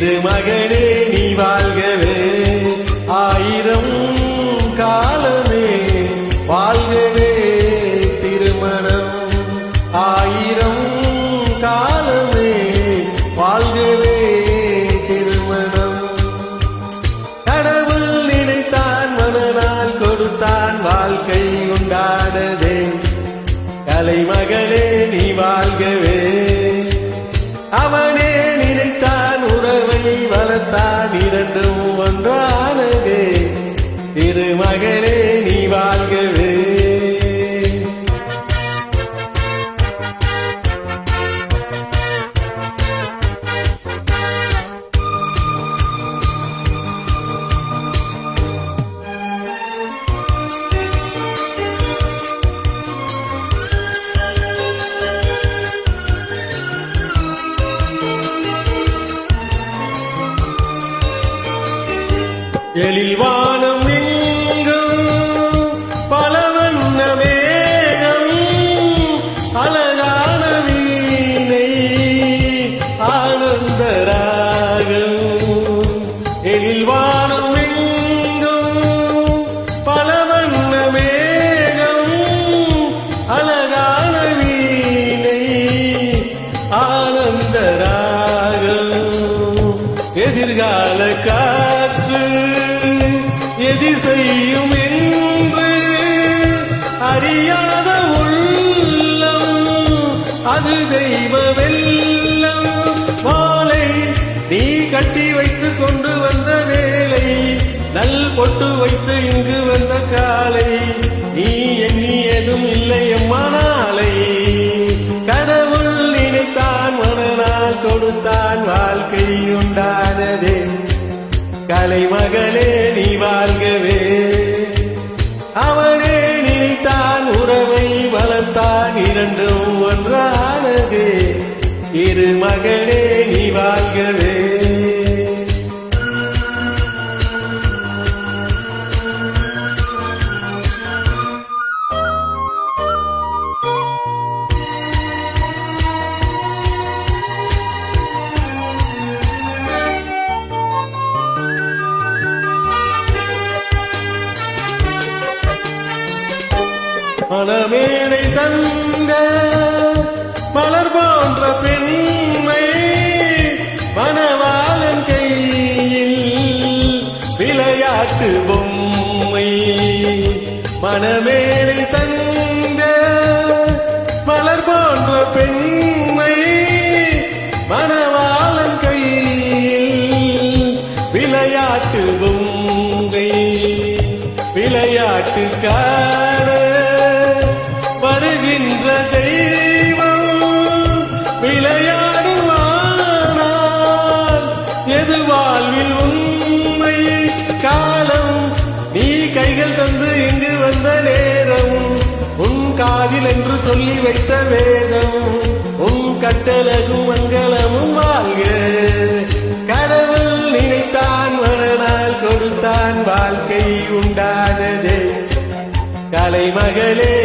திருமகனே நீ வாழ்கவே. ஆயிரம் காலமே வாழ்கவே. திருமணம் ஆயிரம் காலமே வாழ்கவே. திருமணம் கடவுள் நினைத்தான் மனநாள் கொடுத்தான் வாழ்க்கை உண்டானதே. கலைமகளே நீ வாழ்கவே. தான் இரண்டு எழில் எதி செய்யும் என்று அறியாத உள்ளம் அது தெய்வ வெல்லம் வாளை நீ கட்டி வைத்து கொண்டு வந்த வேலை நல் பொட்டு வைத்து இங்கு வந்த காலை நீ எண்ணியதும் இல்லை எம்மானாலை கடவுள் நினைத்தான் மனநாள் கொடுத்தான் வாழ்க்கை உண்டானதே கலைமகளே பார்க்கவே. அவனே நினைத்தான் உறவை வளர்த்தான் இரண்டும் ஒன்றானது. இரு மகளே மணமேடை தந்த மலர் போன்ற பெண்மை மணவாளன் கையில் விளையாட்டு பொம்மை. மணமேடை தந்த மலர் போன்ற பெண்மை மணவாளன் கையில் விளையாட்டு பொம்மை. விளையாட்டு காண வைத்த வேதம் உன் கட்டழகும் மங்களமும் வாழ்க. கடவுள் நினைத்தான் மனநாள் கொடுத்தான் வாழ்க்கை உண்டானதே. கலைமகளே